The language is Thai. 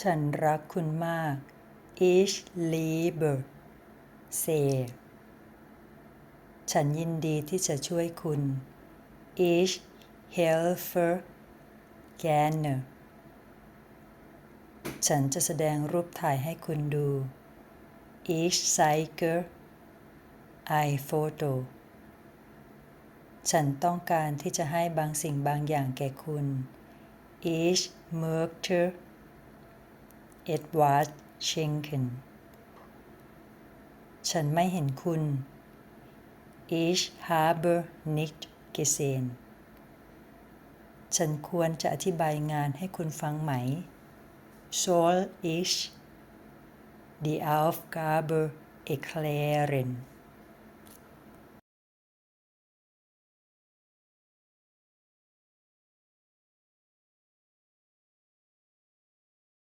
ฉันรักคุณมาก Ich liebe sehr ฉันยินดีที่จะช่วยคุณ Ich helfe gerne ฉันจะแสดงรูปถ่ายให้คุณดู Ich zeige ein Foto ฉันต้องการที่จะให้บางสิ่งบางอย่างแก่คุณ Ich möchte เอ็ดวาร์ด เชงเคนฉันไม่เห็นคุณ Ich habe nicht gesehen ฉันควรจะอธิบายงานให้คุณฟังไหม Soll ich die Aufgabe erklären